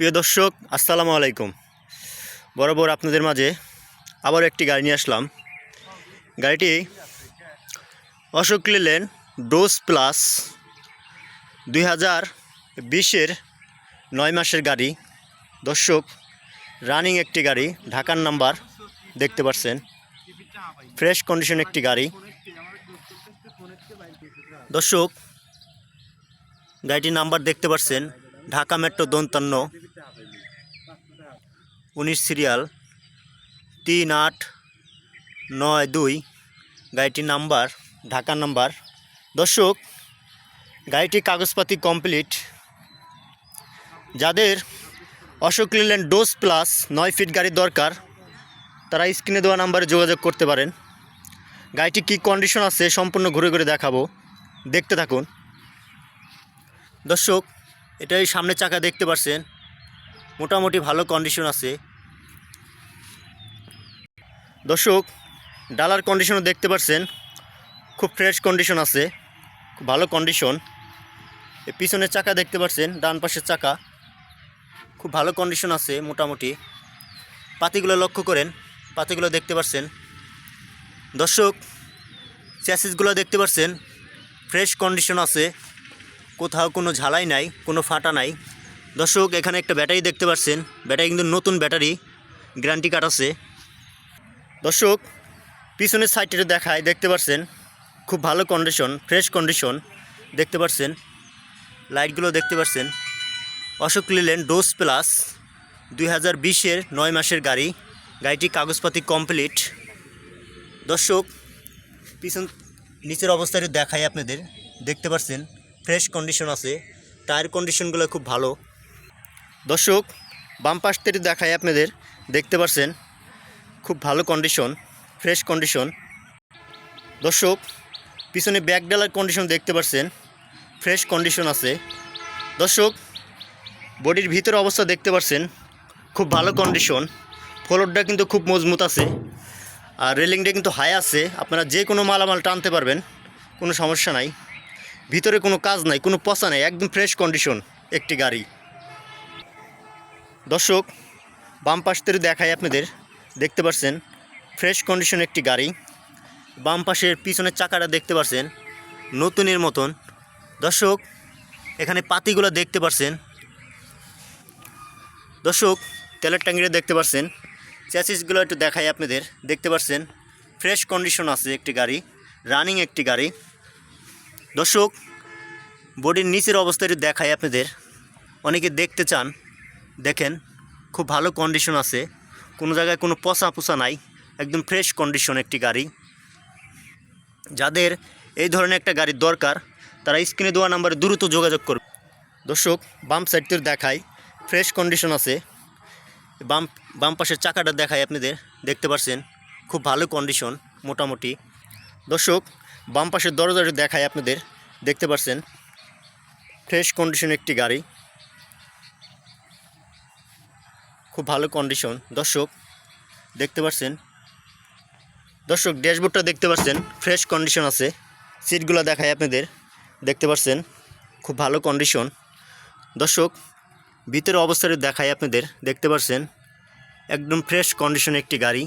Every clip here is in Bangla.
প্রিয় দর্শক, আসসালামু আলাইকুম। বরাবর আপনাদের মাঝে আবার একটি গাড়ি নিয়ে আসলাম। গাড়িটি অশোক লিলেন ডোজ প্লাস দুই হাজার বিশের নয় মাসের গাড়ি। দর্শক, রানিং একটি গাড়ি, ঢাকার নাম্বার দেখতে পাচ্ছেন ফ্রেশ কন্ডিশন একটি গাড়ি। দর্শক, গাড়িটির নাম্বার দেখতে পাচ্ছেন ঢাকা মেট্রো দন্তান্ন উনিশ সিরিয়াল, তিন আট নয় দুই, গাড়িটির নাম্বার, ঢাকার নাম্বার। দর্শক, গাড়িটি কাগজপাতি কমপ্লিট। যাদের অশোক লিল্যান্ড ডোজ প্লাস নয় ফিট গাড়ি দরকার, তারা স্ক্রিনে দেওয়া নাম্বারে যোগাযোগ করতে পারেন। গাড়িটি কী কন্ডিশন আছে সম্পূর্ণ ঘুরে ঘুরে দেখাবো। দেখতে থাকুন। দর্শক, এটাই সামনে চাকা দেখতে পাচ্ছেন মোটামুটি ভালো কন্ডিশন আছে। দর্শক, ডালার কন্ডিশনও দেখতে পাচ্ছেন। খুব ফ্রেশ কন্ডিশন আছে, খুব ভালো কন্ডিশন পিছনের চাকা দেখতে পাচ্ছেন, ডান পাশের চাকা। খুব ভালো কন্ডিশন আছে মোটামুটি। পাতিগুলো লক্ষ্য করেন, পাতিগুলো দেখতে পাচ্ছেন। দর্শক চ্যাসিসগুলো দেখতে পাচ্ছেন ফ্রেশ কন্ডিশন আছে। কোথাও কোনো ঝালাই নাই, কোনো ফাটা নাই। দর্শক, এখানে একটা ব্যাটারি দেখতে পাচ্ছেন। ব্যাটারি কিন্তু নতুন ব্যাটারি, গ্যারান্টি কার্ড আছে। দর্শক, পিছনের সাইডটা দেখায়, দেখতে পাচ্ছেন, খুব ভালো কন্ডিশন ফ্রেশ কন্ডিশন দেখতে পাচ্ছেন। লাইটগুলো দেখতে পাচ্ছেন। অশোক লিলেন ডোজ প্লাস দুই হাজার বিশের নয় মাসের গাড়ি। গাড়িটি কাগজপাতি কমপ্লিট দর্শক, পিছন, নিচের অবস্থাটি দেখায় আপনাদের। দেখতে পাচ্ছেন ফ্রেশ কন্ডিশন আছে। টায়ার কন্ডিশনগুলো খুব ভালো। দর্শক, বাম পাশ থেকে দেখাই আপনাদের, দেখতে পাচ্ছেন খুব ভালো কন্ডিশন ফ্রেশ কন্ডিশন দর্শক, পিছনে ব্যাক ডালার কন্ডিশন দেখতে পাচ্ছেন ফ্রেশ কন্ডিশন আছে। দর্শক বডির ভিতরে অবস্থা দেখতে পাচ্ছেন খুব ভালো কন্ডিশন ফ্লোরটা কিন্তু খুব মজবুত আছে। আর রেলিংটা কিন্তু হাই আছে। আপনারা যে কোনো মালামাল টানতে পারবেন, কোনো সমস্যা নাই। ভিতরে কোনো কাজ নাই, কোনো পচা নাই, একদম ফ্রেশ কন্ডিশন একটি গাড়ি। দর্শক, বাম পাশ থেকে দেখাই আপনাদের। দেখতে পাচ্ছেন ফ্রেশ কন্ডিশন একটি গাড়ি। বাম পাশের পিছনের চাকাটা দেখতে পাচ্ছেন, নতুনের মতন। দর্শক, এখানে পাতিগুলো দেখতে পাচ্ছেন। দর্শক, তেলের ট্যাঙ্কিটা দেখতে পাচ্ছেন। চ্যাসিসগুলো একটু দেখাই আপনাদের। দেখতে পাচ্ছেন ফ্রেশ কন্ডিশন আছে একটি গাড়ি রানিং একটি গাড়ি। দর্শক বডির নিচের অবস্থা একটু দেখাই আপনাদের। অনেকে দেখতে চান। দেখেন, খুব ভালো কন্ডিশন আছে। কোনো জায়গায় কোনো পচা পোচা নাই, একদম ফ্রেশ কন্ডিশন একটি গাড়ি। যাদের এই ধরনের একটা গাড়ির দরকার, তারা স্ক্রিনে দেওয়া নাম্বারে দ্রুত যোগাযোগ করবে। দর্শক, বাম সাইডটির দেখায় ফ্রেশ কন্ডিশন আছে। বাম বাম পাশের চাকাটা দেখায় আপনাদের, দেখতে পাচ্ছেন খুব ভালো কন্ডিশন মোটামুটি। দর্শক, বাম পাশের দরজাটি দেখায় আপনাদের, দেখতে পাচ্ছেন ফ্রেশ কন্ডিশন একটি গাড়ি। খুব ভালো কন্ডিশন দর্শক, দেখতে পাচ্ছেন? দর্শক, ড্যাশবোর্ডটা দেখতে পাচ্ছেন ফ্রেশ কন্ডিশন আছে। সিটগুলো দেখায় আপনাদের। দেখতে পাচ্ছেন, খুব ভালো কন্ডিশন দর্শক, ভিতরে অবস্থাটা দেখায় আপনাদের। দেখতে পাচ্ছেন, একদম ফ্রেশ কন্ডিশন একটি গাড়ি।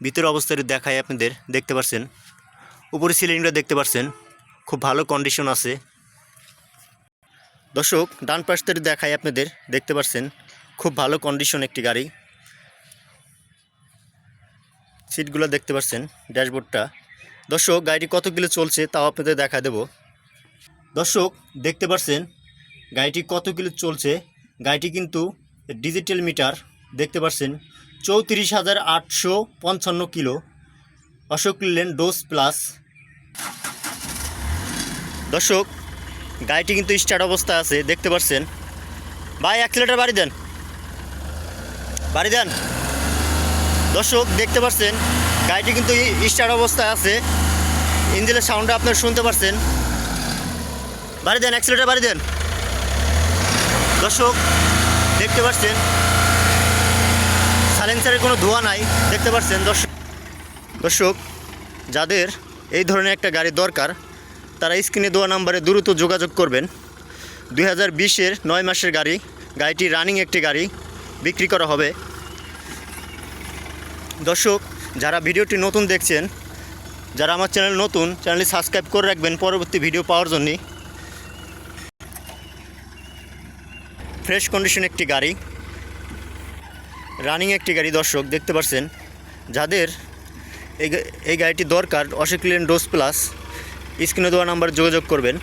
ভিতরে অবস্থাটা দেখায় আপনাদের। দেখতে পাচ্ছেন, উপরে সিলিংটা দেখতে পাচ্ছেন, খুব ভালো কন্ডিশন আছে। দর্শক, ডান পাশ থেকে দেখায় আপনাদের। দেখতে পাচ্ছেন খুব ভালো কন্ডিশন একটি গাড়ি। সিটগুলো দেখতে পাচ্ছেন, ড্যাশবোর্ডটা। দর্শক, গাড়িটি কত কিলো চলছে তাও আপনাদের দেখা দেব। দর্শক, দেখতে পাচ্ছেন, গাড়িটি কত কিলো চলছে। গাড়িটি কিন্তু ডিজিটাল মিটার, দেখতে পাচ্ছেন, চৌত্রিশ হাজার আটশো পঞ্চান্ন kilo. Ashok lane dose plus দর্শক, গাড়িটি কিন্তু স্টার্ট অবস্থায় আছে, দেখতে পাচ্ছেন। ভাই অ্যাক্সিলেটার বাড়ি দেন। বাড়ি দেন দর্শক, দেখতে পাচ্ছেন গাড়িটি কিন্তু স্টার্ট অবস্থায় আছে। ইঞ্জিনের সাউন্ডটা আপনারা শুনতে পাচ্ছেন বাড়ি দেন অ্যাক্সিলেটার বাড়ি দেন। দর্শক, দেখতে পাচ্ছেন সাইলেন্সারের কোনো ধোঁয়া নাই। দেখতে পাচ্ছেন দর্শক। দর্শক, যাদের এই ধরনের একটা গাড়ি দরকার, তারা স্ক্রিনে দেওয়া নাম্বারে দ্রুত যোগাযোগ করবেন। দুই হাজার বিশের নয় মাসের গাড়ি, গাড়িটি রানিং একটি গাড়ি, বিক্রি করা হবে। দর্শক, যারা ভিডিওটি নতুন দেখছেন, যারা আমার চ্যানেল নতুন, চ্যানেলটি সাবস্ক্রাইব করে রাখবেন পরবর্তী ভিডিও পাওয়ার জন্যে। ফ্রেশ কন্ডিশন একটি গাড়ি, রানিং একটি গাড়ি, দর্শক, দেখতে পাচ্ছেন যাদের এই এই গাড়িটি দরকার অসিক্লিন ডোজ প্লাস, স্ক্রিনে দেওয়া নাম্বার যোগাযোগ করবেন।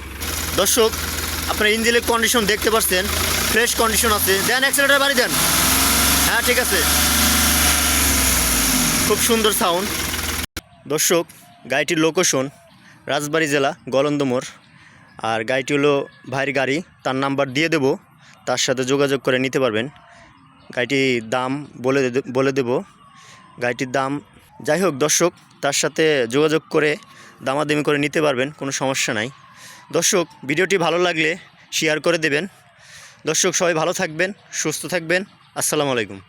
দর্শক, আপনার ইঞ্জিনের কন্ডিশন দেখতে পাচ্ছেন ফ্রেশ কন্ডিশন আছে। দেন অ্যাক্সিলেটার বাড়ি দেন। হ্যাঁ ঠিক আছে। খুব সুন্দর সাউন্ড দর্শক, গাড়িটির লোকেশন রাজবাড়ী জেলা গলন্দমোর আর গাড়িটি হলো ভাইয়ের গাড়ি, তার নাম্বার দিয়ে দেব। তার সাথে যোগাযোগ করে নিতে পারবেন। গাড়িটির দাম বলে বলে দেব। গাড়িটির দাম, যাই হোক দর্শক, তার সাথে যোগাযোগ করে, দামাদামি করে নিতে পারবেন, কোনো সমস্যা নাই। দর্শক, ভিডিওটি ভালো লাগলে শেয়ার করে দেবেন। দর্শক, সবাই ভালো থাকবেন, সুস্থ থাকবেন। আসসালামু আলাইকুম।